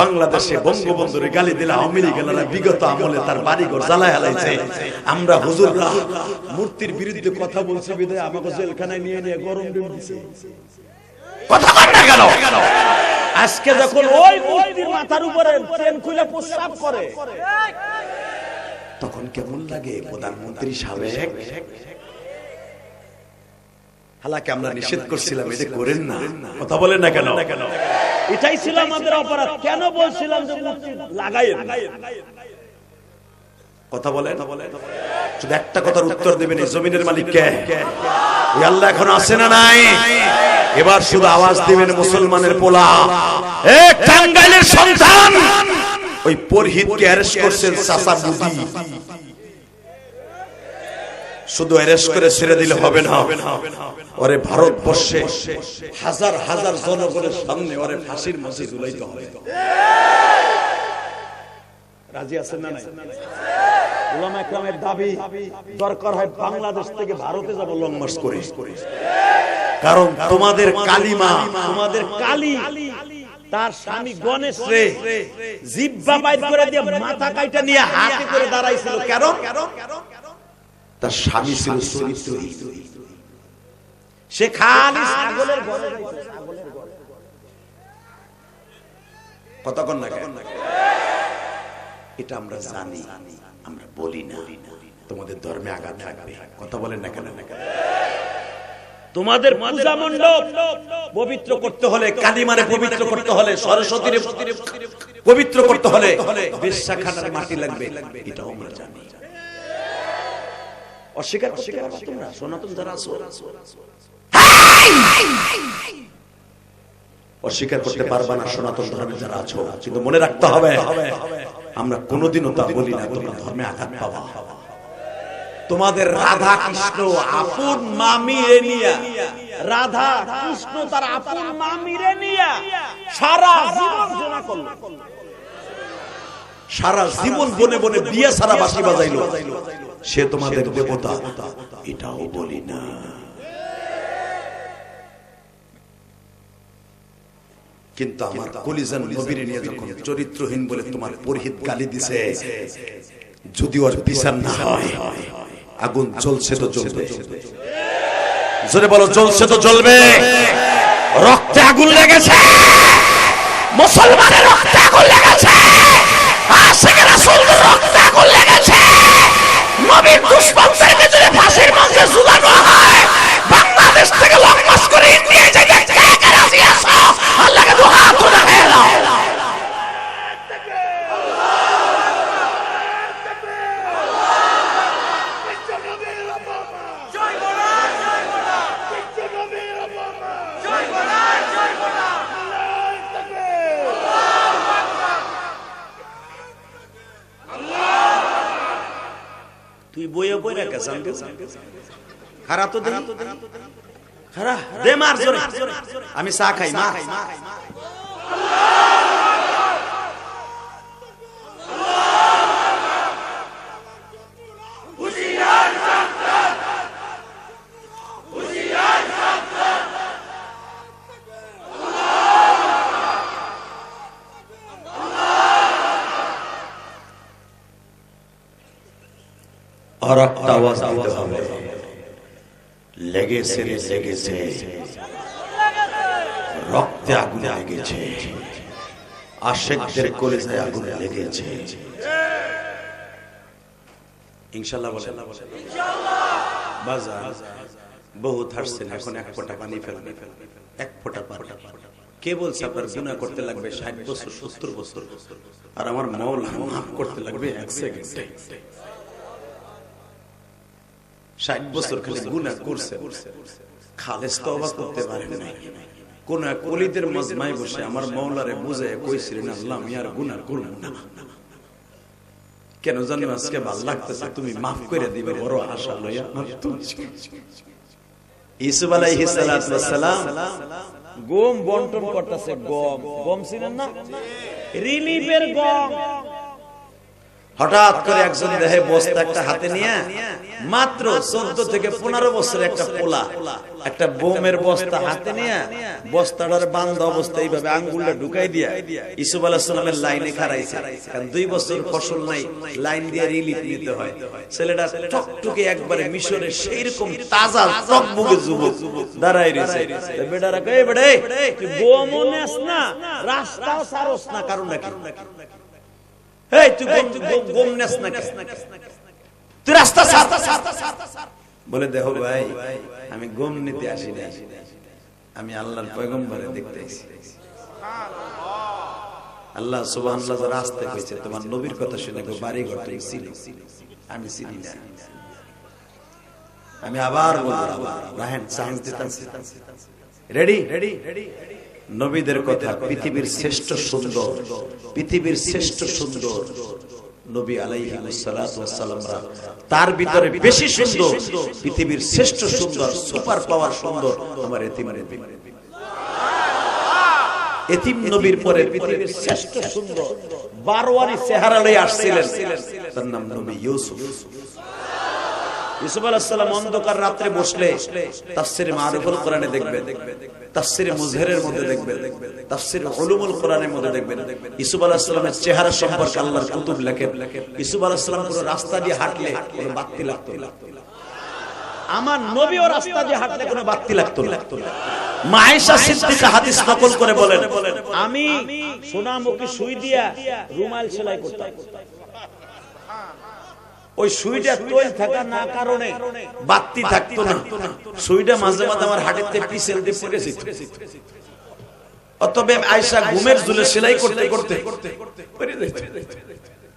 বাংলাদেশে বঙ্গবন্ধুর গালি দিলে আওয়ামী লীগেরা বিগত আমলে তার বাড়িঘর জ্বালায় হালাইছে। আমরা হুজুররা মূর্তির বিরুদ্ধে কথা বলছি বিধায় আমাকে জেলখানায় নিয়ে নিয়ে গরম ডিম দিছে। কথা কর না কেন? আজকে যখন ওই মূর্তির মাথার উপরে চেন খুলে প্রস্রাব করে, তখন কেমন লাগে প্রধানমন্ত্রী সাবেক? হালাকে আমরা নিষেধ করছিলাম, এটা করেন না। কথা বলেন না কেন? এটাই ছিল আমাদের অপরাধ। কেন বলছিলাম যে মূর্তি লাগাই কথা বলেন। শুধু একটা কথার উত্তর দেবেন এই জমিনের মালিক কে? আল্লাহ এখন আছে না নাই? এবার শুধু আওয়াজ দিবেন মুসলমানের পোলা। এ টাঙ্গাইলের সন্তান! ওই পরহিতকে অ্যারেস্ট করছেন চাচা বুদি শুধু অ্যারেস্ট করে ছেড়ে দিলে হবে না। ওরে ভারতবর্ষে হাজার হাজার জনগণের সামনে ওরে ফাঁসির মঞ্চে ঝুলাইতে হবে। রাজি আছেন না নাই? কারণ তোমাদের কালিমা আমাদের কালী, তার স্বামী গণেশ রে, জিব্বা বাইর করে দিয়ে মাথা কাইটা নিয়ে হাতে করে দাঁড়াইছিল। কেন? তার স্বামী ছিল চরিত্র সে খালি ছাগলের ঘরে যাইতো, ছাগলের ঘরে। কতক্ষণ না এটা আমরা জানি আমরা বলি না। তোমাদের ধর্মে আঘাত লাগবে কথা বলেন না কেন? না কেন তোমাদের পূজা মণ্ডপ পবিত্র করতে হলে কালিমারে পবিত্র করতে হলে সরস্বতীর পবিত্র করতে হলে বেশ্যাখানার মাটি লাগবে। এটাও আমরা জানি। অস্বীকার করতে পারবা তোমরা সনাতন যারা আছো। অস্বীকার করতে পারবা না সনাতন ধর্মে যারা আছো। কিন্তু মনে রাখতে হবে আমরা কোনোদিনও তা বলি না তোমরা ধর্মে আঘাত পাবা। তোমাদের রাধা কৃষ্ণ আপন মামি এনিয়া রাধা কৃষ্ণ তার আপন মামিরে নিয়া সারা জীবন জনা করল। সারা জীবন বনে বনে বিয়ে সারা বাসি বাজাইলো। সে তোমাদের দেবতা। এটাও বলি না। কিন্তু আমার কলিজান নবীর নিয়ে যখন চরিত্রহীন বলে তোমার পরিহিত গালি দিছে যদি ওর বিচার না হয় আগুন জ্বলছে তো জ্বলবে। জোরে বলো জ্বলছে তো জ্বলবে। রক্তে আগুন লেগেছে। মুসলমানের রক্তে আগুন লেগেছে। নবীর দুশমনদের ভিতরে ফাঁসির খারা তো দেই। আমি চা খাই মা। আর একটা ইনশাল্লাহ বহুত হাসছেন এখন এক ফোঁটা পানি ফেলবে এক ফোঁটা পানি। কে বলছে আপনার গুণা করতে লাগবে ষাট বছর, সত্তর বছর? আর আমার মৌলা মাফ করতে লাগবে এক সেকেন্ডে। ষাট বছর খালি গুণা করছে। খালেস তো অবাক করতে পারেন নাই। কোন এক অলিদের মজমায় বসে আমার মৌলারে বুঝে কইছিলেন, আল্লাহ, আমি আর গুণা করব না। কেন জানি আজকে ভালো লাগতেছে, তুমি মাফ করে দিবে, বড় আশা লইয়া ইসুফ আলাইহিস সালাম গম বন্টন করতেছে, গম। গম ছিলেন না? রিলিফের গম। হঠাৎ করে একজন দেহে বস্তা একটা হাতে নিয়ে মাত্র চোদ্দ থেকে পনেরো বছর একটা পোলা একটা বোমের বস্তা হাতে নিয়ে বস্তাটার বান্ধ অবস্থা এইভাবে আঙ্গুলটা ঢুকাই দিয়া ইসুফ আলাহিসামের লাইনে খারাইছে কারণ দুই বছর ফসল নাই লাইন দিয়ে রিলিফ নিতে হয়। ছেলেটা টকটকে একবারে মিশরের সেই রকম তাজা টকবুকে যুবক। দাঁড়াই রয়েছে। বেটারা কয়ে বেড়ে তুই বোমও নেস না রাস্তাও সারস না কারণ নাকি? বলে দেখো ভাই, আমি গম নিতে আসি আমি আল্লাহর পয়গম্বরে দেখতে আসি। আল্লাহ সুবহানাল্লাহ যে রাস্তায় কইছে, তোমার নবীর কথা শুনে গো বাড়ি ঘর তুমি আমি চিনি না। আমি আবার চান্স রেডি রেডি রেডি নবীদের কথা, পৃথিবীর শ্রেষ্ঠ সুন্দর, পৃথিবীর শ্রেষ্ঠ সুন্দর। নবী আলাইহি সালামরা তার ভিতরে বেশি সুন্দর, পৃথিবীর শ্রেষ্ঠ সুন্দর, সুপার পাওয়ার সুন্দর আমার এতিম নবী। এতিম নবীর পরে পৃথিবীর শ্রেষ্ঠ সুন্দর। বারোয়ারি চেহারা আসছিলেন। তার নাম নবী ইউসুফ। ইউসুফ আলাইহিসসালাম অন্ধকার রাত্রে বসলে তাফসিরে মারুফুল কোরআনে দেখবেন, তাফসিরে মুজহিরের মধ্যে দেখবেন, তাফসিরে উলুমুল কোরআনের মধ্যে দেখবেন। ইউসুফ আলাইহিসসালামের চেহারা সম্পর্কে আল্লাহর কুতুব লেখেন ইউসুফ আলাইহিসসালাম পুরো রাস্তা দিয়ে হাঁটলে কোনো বাতি লাগতো না। আমার নবীও রাস্তা দিয়ে হাঁটলে কোনো বাতি লাগতো না। মা আয়েশা সিদ্দিকা হাদিস নকল করে বলেন, আমি সোনামুখী সুই দিয়া রুমাল সেলাই করতাম। ওই সুইটা তৈল থাকা না কারণে বাতি থাকতো না সুইটা মাঝে মাঝে আমার হাটের পিছেল দিয়ে পড়ে যেত অতবে আয়সা ঘুমের জুলে সেলাই করতে করতে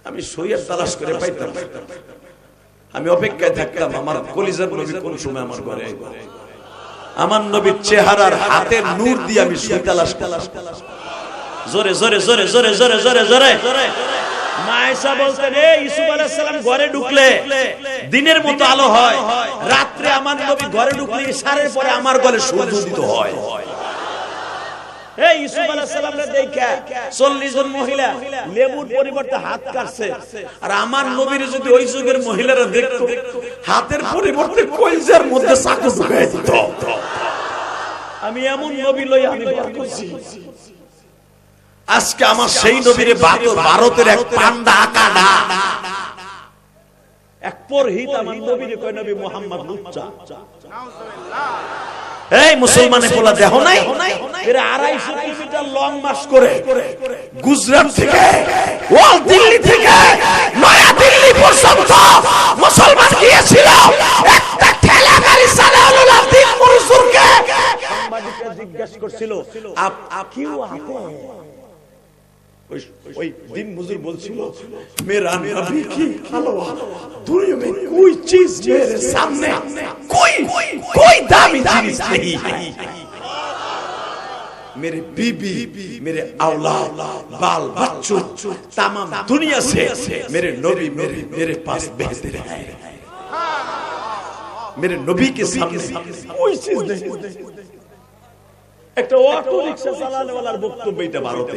আমি সইয়ার তালাশ করে পাইতাম আমি অপেক্ষায় থাকতাম আমার কলিজার নবী কোন সময় আমার ঘরে। আমার নবীর চেহারার হাতের নূর দিয়ে আমি সুই তালাশ তালাশ জোরে জোরে জোরে জোরে জোরে জোরে জোরে মায়েশা বলতেন এ ইসুফ আলাইহিস ঘরে ঢুকলে দিনের মতো আলো হয়। রাত্রে আমার নবী ঘরে ঢুকলে সারের পরে আমার গলে সূর্য উদিত হয়। এই ইসুফ আলাইহিস দেখা 40 জন মহিলা লেবুর পরিবর্তে হাত কাটছে। আর আমার নবীর যদি ওই যুগের মহিলারা দেখতো হাতের পরিবর্তে কলজার মধ্যে চাকু ঢুকাই দিত। আমি এমন নবী লই আমি বার করছি আজকে আমার সেই নবীরে ভারত- ভারতের এক পান্ডা আকাডা। এক পরহিত আমার নবীরে কয় নবী মোহাম্মদ লুচ্চা। এই মুসলমানে পোলা দেহ নাই? এর আড়াইশো কিলোমিটার লং মাস করে। গুজরাট থেকে ওয়াল দিল্লি থেকে নয়া দিল্লি পর্যন্ত মুসলমান গিয়েছিল। একটা ঠেলা গাড়ি চালালো না দিন সাংবাদিকরা জিজ্ঞাসা করছিল আপ কিউ ওই দিন মজুর বলছিল মেরা নবী কি হালওয়া? দুনিয়া মে কোই চিজ মেরে সামনে? কোই? কোই? দামি জিনিস? নেই मेरे बीबी मेरे औलाद बाल बच्चों तमाम दुनिया से मेरे नबी मेरे मेरे पास बेहतर है मेरे नबी के सामने कोई चीज नहीं একটা অটো রিক্সা চালানোওয়ালার বক্তব্য এটা ভারতে।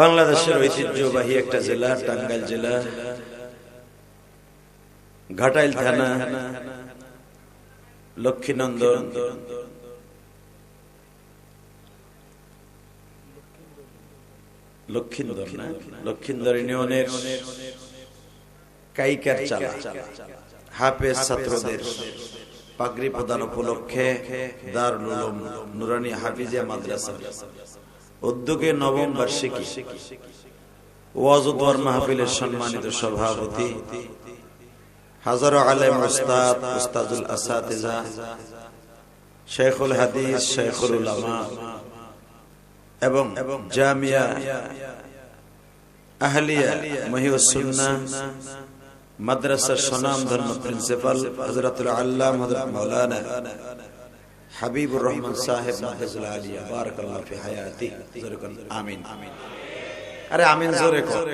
বাংলাদেশের ঐতিহ্যবাহী একটা জেলা, টাঙ্গাইল জেলা, ঘাটাইল থানা, লক্ষ্মীনন্দন। ছাত্রদের পাগড়ি উপলক্ষে দারুল নুরানি হাফিজিয়া মাদ্রাসা। উদ্যোগে নবম বার্ষিকী। ওয়াজুদ্দার মাহফিলের সম্মানিত সভাপতি হাজারো আলেম উস্তাদ উস্তাদুল আসাতিজা, শেখুল হাদিস, শেখুল উলামা এবং জামিয়া আহলিয়া মহিউসুন্নাহ মাদ্রাসার ধর্ম প্রিন্সিপাল হজরতুল আল্লাহ হজরত মৌলানা হাবিবুর রহমান সাহেব মাদ্রাসুল আলিয়া বারাকাল্লাহ ফি হায়াতি জোরে কোন আমিন আরে আমিন জোরে কর